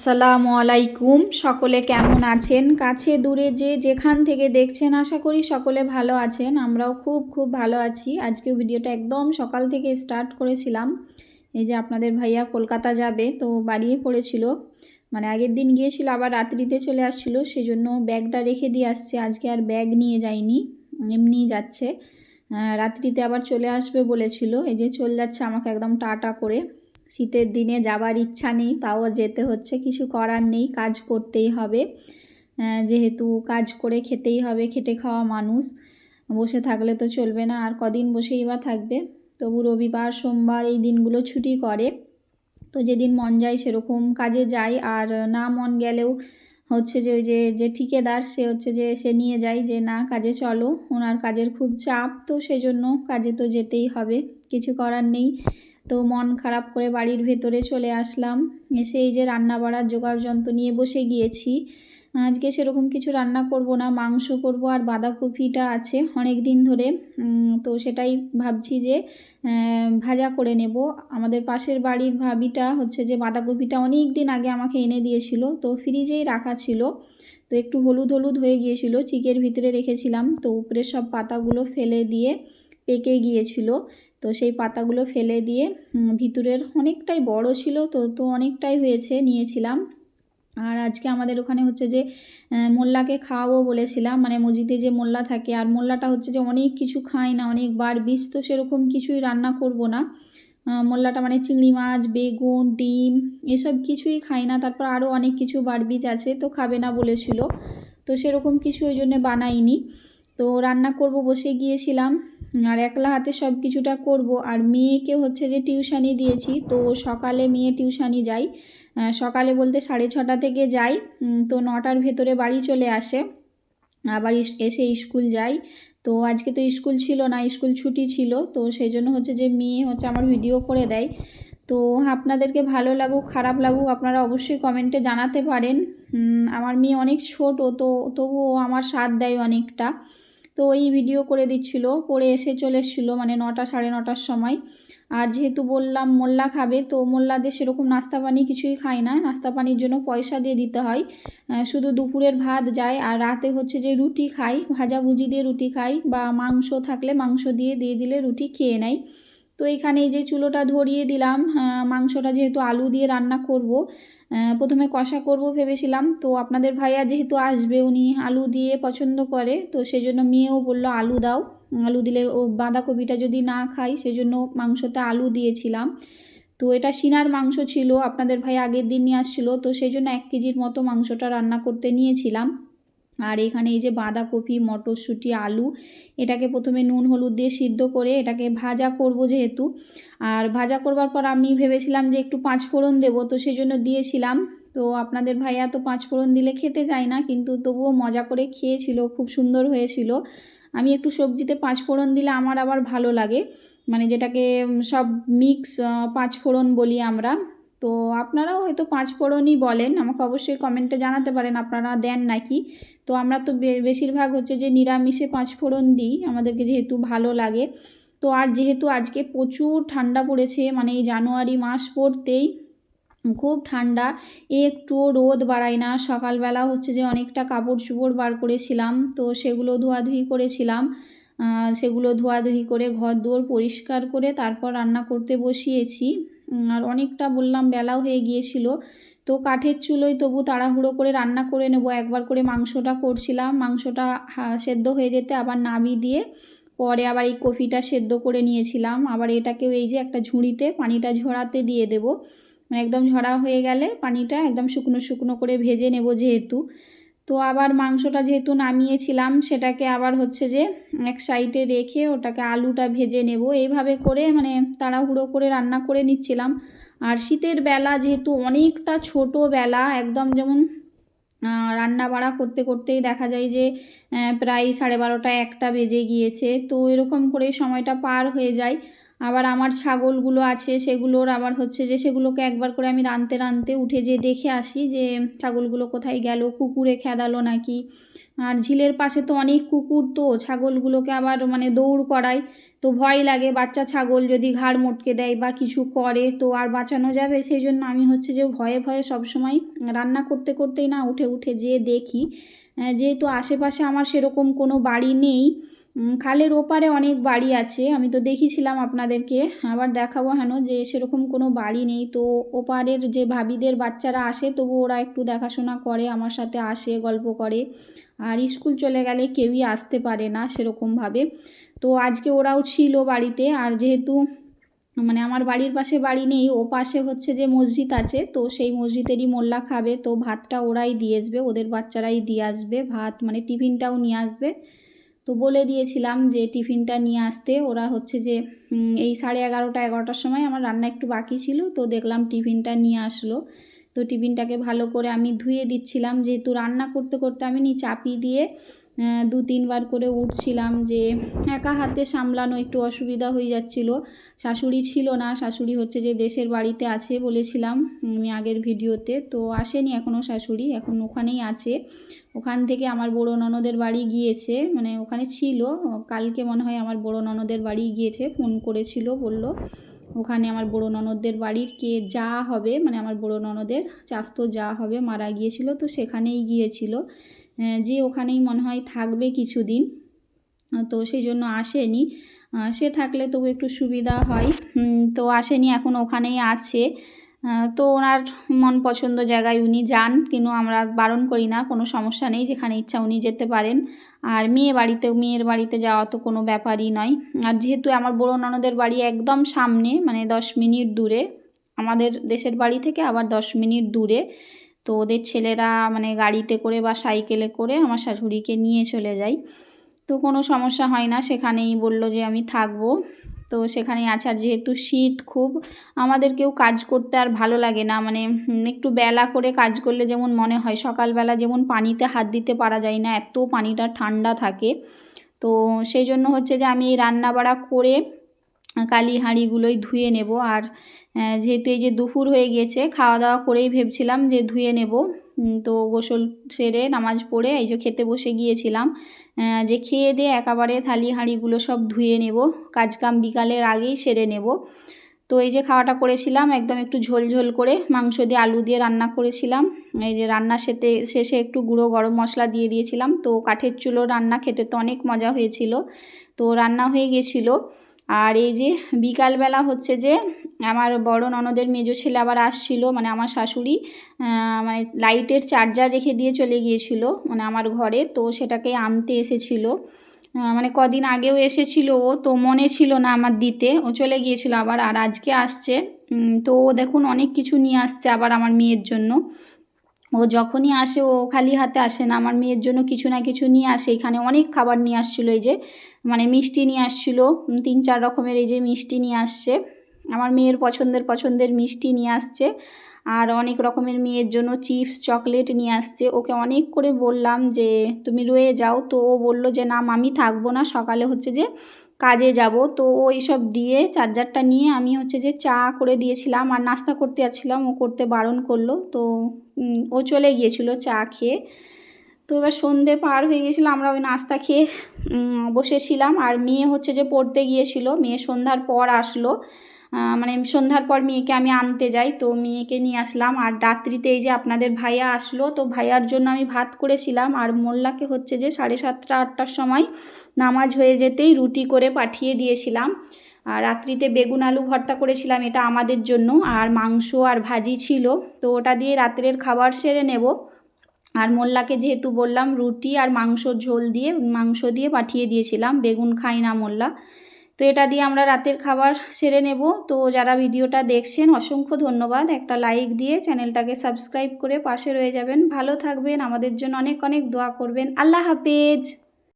আসসালামু আলাইকুম। সকলে কেমন আছেন? কাছে দূরে যে যেখান থেকে দেখছেন, আশা করি সকলে ভালো আছেন। আমরাও খুব খুব ভালো আছি। আজকে ভিডিওটা একদম সকাল থেকে স্টার্ট করেছিলাম। এই যে আপনাদের ভাইয়া কলকাতা যাবে, তো বাড়িয়ে পড়েছিল। মানে আগের দিন গিয়েছিল, আবার রাত্রিতে চলে আসছিল। সেই জন্য ব্যাগটা রেখে দিয়ে আসছে। আজকে আর ব্যাগ নিয়ে যায়নি। এমনিই যাচ্ছে। রাত্রিতে আবার চলে আসবে বলেছিল। এই যে চলে যাচ্ছে আমাকে একদম টাটা করে। শীতের দিনে যাবার ইচ্ছা নেই, তাও যেতে হচ্ছে, কিছু করার নেই, কাজ করতেই হবে। যেহেতু কাজ করে খেতেই হবে, খেটে খাওয়া মানুষ, বসে থাকলে তো চলবে না, আর কদিন বসেই বা থাকবে। তবু রবিবার, সোমবার এই দিনগুলো ছুটি করে। তো যেদিন মন যায় সেরকম কাজে যায় আর না মন গেলেও হচ্ছে যে ওই যে যে ঠিকেদার, সে হচ্ছে যে, সে নিয়ে যায় যে, না, কাজে চলো। ওনার কাজের খুব চাপ, তো সেজন্য কাজে তো যেতেই হবে, কিছু করার নেই। তো মন খারাপ করে বাড়ির ভেতরে চলে আসলাম। এসে এই যে রান্না বাড়ার জোগাড় যন্ত্র নিয়ে বসে গিয়েছি। আজকে সেরকম কিছু রান্না করব না, মাংস করব আর বাঁধাকপিটা আছে অনেক দিন ধরে। তো সেটাই ভাবছি যে ভাজা করে নেব। আমাদের পাশের বাড়ির ভাবিটা হচ্ছে যে বাঁধাকপিটা অনেক দিন আগে আমাকে এনে দিয়েছিল, তো ফ্রিজেই রাখা ছিল। তো একটু হলুদ হলুদ হয়ে গিয়েছিল, চিকের ভিতরে রেখেছিলাম। তো উপরের সব পাতাগুলো ফেলে দিয়ে পেকে গিয়েছিল। তো সেই পাতাগুলো ফেলে দিয়ে ভিতরের অনেকটাই বড় ছিল, তো তো অনেকটাই হয়েছে, নিয়েছিলাম। আর আজকে আমাদের ওখানে হচ্ছে যে মোল্লাকে খাওয়াবো বলেছিলাম মানে মসজিদে যে মোল্লা থাকে, আর মোল্লাটা হচ্ছে যে অনেক কিছু খায় না, অনেকবার বিষ তো সেরকম কিছুই রান্না করব না। মোল্লাটা মানে চিংড়ি মাছ, বেগুন, ডিম, এসব কিছুই খায় না, তারপর আরও অনেক কিছু বারবিজ আছে, তো খাবে না বলেছিল। তো সেরকম কিছু ওই জন্যে বানাইনি। তো রান্না করব বসে গিয়েছিলাম আর একলা হাতে সব কিছুটা করব। আর মেয়েকে হচ্ছে যে টিউশানি দিয়েছি তো সকালে মেয়ে টিউশানি আহ, সকালে বলতে সাড়ে ছটা থেকে যাই তো নটার ভেতরে বাড়ি চলে আসে। আবার এসে স্কুল যাই তো আজকে তো স্কুল ছিল না স্কুল ছুটি ছিল তো সেই জন্য হচ্ছে যে মেয়ে হচ্ছে আমার ভিডিও করে দেয়। তো আপনাদেরকে ভালো লাগুক খারাপ লাগুক আপনারা অবশ্যই কমেন্টে জানাতে পারেন। আমার মেয়ে অনেক ছোট তো তবুও আমার সাথ দেয় অনেকটা। তো এই ভিডিও করে দিচ্ছিল। পরে এসে চলে এসেছিল মানে নটা, সাড়ে নটার সময়। আর যেহেতু বললাম মোল্লা খাবে, তো মোল্লাদের সেরকম নাস্তা পানি কিছুই খায় না। নাস্তা পানির জন্য পয়সা দিয়ে দিতে হয়। শুধু দুপুরের ভাত যায়, আর রাতে হচ্ছে যে রুটি খাই ভাজাভুজি দিয়ে রুটি খাই বা মাংস থাকলে মাংস দিয়ে দিয়ে দিলে রুটি খেয়ে নেয়। তো এখানে এই যে চুলোটা ধরিয়ে দিলাম মাংসটা যেহেতু আলু দিয়ে রান্না করব প্রথমে কষা করব ভেবেছিলাম। তো আপনাদের ভাইয়া যেহেতু আসবে, উনি আলু দিয়ে পছন্দ করে, তো সেই জন্য মেয়েও বলল আলু দাও। আলু দিলে ও বাঁধাকপিটা যদি না খাই সেজন্য মাংসতে আলু দিয়েছিলাম। তো এটা সিনার মাংস ছিল, আপনাদের ভাই আগের দিন নিয়ে আসছিল, তো সেই জন্য এক কেজির মতো মাংসটা রান্না করতে নিয়েছিলাম। আর এখানে এই যে বাঁধাকপি, মটরশুঁটি, আলু, এটাকে প্রথমে নুন, হলুদ দিয়ে সিদ্ধ করে এটাকে ভাজা করব যেহেতু। আর ভাজা করবার পর আমি ভেবেছিলাম যে একটু পাঁচ ফোড়ন দেবো, তো সেই জন্য দিয়েছিলাম। তো আপনাদের ভাইয়া তো পাঁচ ফোড়ন দিলে খেতে চায় না, কিন্তু তবুও মজা করে খেয়েছিল, খুব সুন্দর হয়েছিল। আমি একটু সবজিতে পাঁচ ফোড়ন দিলে আমার আবার ভালো লাগে। মানে যেটাকে সব মিক্স পাঁচ ফোড়ন বলি আমরা। তো আপনারাও হয়তো পাঁচ ফোড়নই বলেন, আমাকে অবশ্যই কমেন্টে জানাতে পারেন আপনারা দেন নাকি। তো আমরা তো বেশিরভাগ হচ্ছে যে নিরামিষে পাঁচ ফোড়ন দিই, আমাদেরকে যেহেতু ভালো লাগে। তো আর যেহেতু আজকে প্রচুর ঠান্ডা পড়েছে মানে এই জানুয়ারি মাস পড়তেই খুব ঠান্ডা একটুও রোদ বাড়ায় না। সকালবেলা হচ্ছে যে অনেকটা কাপড় চোপড় বার করেছিলাম, তো সেগুলো ধোয়াধুয়ি করেছিলাম। সেগুলো ধোয়াধুয়ি করে ঘর দুয়ার পরিষ্কার করে তারপর রান্না করতে বসিয়েছি। আর অনেকটা বললাম বেলাও হয়ে গিয়েছিল। তো কাঠের চুলোয় তবু তাড়াহুড়ো করে রান্না করে নেব। একবার করে মাংসটা করছিলাম। মাংসটা সেদ্ধ হয়ে যেতে আবার নাবি দিয়ে পরে আবার এই কফিটা সেদ্ধ করে নিয়েছিলাম। আবার এটাকেও এই যে একটা ঝুড়িতে পানিটা ঝরাতে দিয়ে দেব। মানে একদম ঝরা হয়ে গেলে পানিটা একদম শুকনো শুকনো করে ভেজে নেব যেহেতু। তো আবার মাংসটা যেহেতু নামিয়েছিলাম, সেটাকে আবার হচ্ছে যে এক সাইডে রেখে ওটাকে আলুটা ভেজে নেব। এইভাবে করে মানে তাড়াহুড়ো করে রান্না করে নিচ্ছিলাম। আর শীতের বেলা যেহেতু অনেকটা ছোট বেলা একদম যেমন রান্না বাড়া করতে করতেই দেখা যায় যে প্রায় সাড়ে বারোটা একটা বেজে গিয়েছে। তো এরকম করেই সময়টা পার হয়ে যায়। আবার আমার ছাগলগুলো আছে, সেগুলোর আবার হচ্ছে যে সেগুলোকে একবার করে আমি রানতে রানতে উঠে যে দেখে আসি যে ছাগলগুলো কোথায় গেল, কুকুরে খেদালো নাকি। আর ঝিলের পাশে তো অনেক কুকুর তো, ছাগলগুলোকে আবার মানে দৌড় করায় তো ভয় লাগে, বাচ্চা ছাগল যদি ঘাড় মোটকে দেয় বা কিছু করে তো আর বাঁচানো যাবে? সেই জন্য আমি হচ্ছে যে ভয়ে ভয়ে সবসময় রান্না করতে করতেই না উঠে উঠে যেয়ে দেখি। যেহেতু আশেপাশে আমার সেরকম কোনো বাড়ি নেই খালের ওপারে অনেক বাড়ি আছে, আমি তো দেখিয়েছিলাম আপনাদেরকে। আবার দেখাবো হেন যে সেরকম কোনো বাড়ি নেই। তো ওপারের যে ভাবিদের বাচ্চারা আসে, তবু ওরা একটু দেখাশোনা করে, আমার সাথে আসে, গল্প করে। আর স্কুল চলে গেলে কেউই আসতে পারে না সেরকমভাবে। তো আজকে ওরাও ছিল বাড়িতে, আর যেহেতু মানে আমার বাড়ির পাশে বাড়ি নেই, ও পাশে হচ্ছে যে মসজিদ আছে, তো সেই মসজিদেরই মোল্লা খাবে। তো ভাতটা ওরাই দিয়ে আসবে, ওদের বাচ্চারাই দিয়ে আসবে, ভাত মানে টিফিনটাও নিয়ে আসবে। তো বলে দিয়েছিলাম যে টিফিনটা নিয়ে আসতে। ওরা হচ্ছে যে এই সাড়ে এগারোটা, এগারোটার সময় আমার রান্না একটু বাকি ছিল, তো দেখলাম টিফিনটা নিয়ে আসলো। তো টিফিনটাকে ভালো করে আমি ধুয়ে দিচ্ছিলাম। যেহেতু রান্না করতে করতে আমি নি চাপি দিয়ে দু তিনবার করে উঠছিলাম যে একা হাতে সামলানো একটু অসুবিধা হয়ে যাচ্ছিল। শাশুড়ি ছিল না, শাশুড়ি হচ্ছে যে দেশের বাড়িতে আছে বলেছিলাম আমি আগের ভিডিওতে। তো আসেনি এখনও শাশুড়ি, এখন ওখানেই আছে। ওখান থেকে আমার বড় ননদের বাড়ি গিয়েছে মানে ওখানে ছিল। কালকে মনে হয় আমার বড় ননদের বাড়ি গিয়েছে, ফোন করেছিল, বলল ওখানে আমার বড় ননদদের বাড়ির কে যা হবে মানে আমার বড় ননদের চাস্তো যা হবে, মারা গিয়েছিল, তো সেখানেই গিয়েছিল। যে ওখানেই মনে হয় থাকবে কিছুদিন। তো সেই জন্য আসেনি সে থাকলে তবু একটু সুবিধা হয়। তো আসেনি, এখন ওখানেই আছে। তো ওনার মন পছন্দ জায়গায় উনি যান, কিন্তু আমরা বারণ করি না, কোনো সমস্যা নেই, যেখানে ইচ্ছা উনি যেতে পারেন। আর মেয়ে বাড়িতে, মেয়ের বাড়িতে যাওয়া তো কোনো ব্যাপারই নয়। আর যেহেতু আমার বড় ননদের বাড়ি একদম সামনে মানে দশ মিনিট দূরে, আমাদের দেশের বাড়ি থেকে আবার দশ মিনিট দূরে তো ওদের ছেলেরা মানে গাড়িতে করে বা সাইকেলে করে আমার শাশুড়িকে নিয়ে চলে যায় তো কোনো সমস্যা হয় না, সেখানেই বলল যে আমি থাকব। তো সেখানেই আছে, আর যেহেতু শীত খুব, আমাদের কেউ কাজ করতে আর ভালো লাগে না। মানে একটু বেলা করে কাজ করলে যেমন মনে হয়, সকালবেলা যেমন পানিতে হাত দিতে পারা যায় না, এত পানিটা ঠান্ডা থাকে। তো সেই জন্য হচ্ছে যে আমি রান্না বাড়া করে কালি হাঁড়িগুলোই ধুয়ে নেব। আর যেহেতু এই যে দুপুর হয়ে গিয়েছে খাওয়া দাওয়া করেই ভেবছিলাম যে ধুয়ে নেব। তো গোসল সেরে নামাজ পড়ে এই যে খেতে বসে গিয়েছিলাম। যে খেয়ে দিয়ে একেবারে থালি হাঁড়িগুলো সব ধুয়ে নেব। কাজকাম বিকালের আগেই সেরে নেব। তো এই যে খাওয়াটা করেছিলাম, একদম একটু ঝোল ঝোল করে মাংস দিয়ে আলু দিয়ে রান্না করেছিলাম। এই যে রান্না সেতে, শেষে একটু গুঁড়ো গরম মশলা দিয়ে দিয়েছিলাম। তো কাঠের চুলো রান্না খেতে তো অনেক মজা হয়েছিল। তো রান্না হয়ে গেছিল আর এই যে বিকালবেলা হচ্ছে যে আমার বড় ননদের মেজো ছেলে আবার আসছিল মানে আমার শাশুড়ি মানে লাইটের চার্জার রেখে দিয়ে চলে গিয়েছিল মানে আমার ঘরে, তো সেটাকে আনতে এসেছিল। মানে কদিন আগেও এসেছিল ও, তো মনে ছিল না আমার দিতে, ও চলে গিয়েছিল আবার, আর আজকে আসছে। তো ও দেখুন অনেক কিছু নিয়ে আসছে আবার আমার মেয়ের জন্য। ও যখনই আসে, ও খালি হাতে আসে না। আমার মেয়ের জন্য কিছু না কিছু নিয়ে আসে। এখানে অনেক খাবার নিয়ে আসছিল এই যে মানে মিষ্টি নিয়ে আসছিল। তিন চার রকমের এই যে মিষ্টি নিয়ে আসছে। আমার মেয়ের পছন্দের পছন্দের মিষ্টি নিয়ে আসছে। আর অনেক রকমের মেয়ের জন্য চিপস, চকলেট নিয়ে আসছে। ওকে অনেক করে বললাম যে, তুমি রয়ে যাও। তো ও বলল যে, না আমি থাকব না। সকালে হচ্ছে যে কাজে যাব। তো ও এইসব দিয়ে চার্জারটা নিয়ে আমি হচ্ছে যে চা করে দিয়েছিলাম আর নাস্তা করতে যাচ্ছিলাম। ও করতে বারণ করল। তো ও চলে গিয়েছিল চা খেয়ে। তো এবার সন্ধে পার হয়ে গিয়েছিল। আমরা ওই নাস্তা খেয়ে বসেছিলাম। আর মেয়ে হচ্ছে যে পড়তে গিয়েছিল। মেয়ে সন্ধ্যার পর আসলো। মানে সন্ধ্যার পর মেয়েকে আমি আনতে যাই। তো মেয়েকে নিয়ে আসলাম আর রাত্রিতে এই যে আপনাদের ভাইয়া আসলো, তো ভাইয়ার জন্য আমি ভাত করেছিলাম আর মোল্লাকে হচ্ছে যে সাড়ে সাতটা, আটটার সময় নামাজ হয়ে যেতেই রুটি করে পাঠিয়ে দিয়েছিলাম। আর রাত্রিতে বেগুন আলু ভর্তা করেছিলাম, এটা আমাদের জন্য। আর মাংস আর ভাজি ছিল, তো ওটা দিয়ে রাত্রের খাবার সেরে নেব। আর মোল্লাকে যেহেতু বললাম রুটি আর মাংসর ঝোল দিয়ে, মাংস দিয়ে পাঠিয়ে দিয়েছিলাম, বেগুন খাই না মোল্লা। তো এটা দিয়ে আমরা রাতের খাবার সেরে নেব। তো যারা ভিডিওটা দেখছেন, অসংখ্য ধন্যবাদ। একটা লাইক দিয়ে চ্যানেলটাকে সাবস্ক্রাইব করে পাশে রয়ে যাবেন। ভালো থাকবেন। আমাদের জন্য অনেক অনেক দোয়া করবেন। আল্লাহ হাফেজ।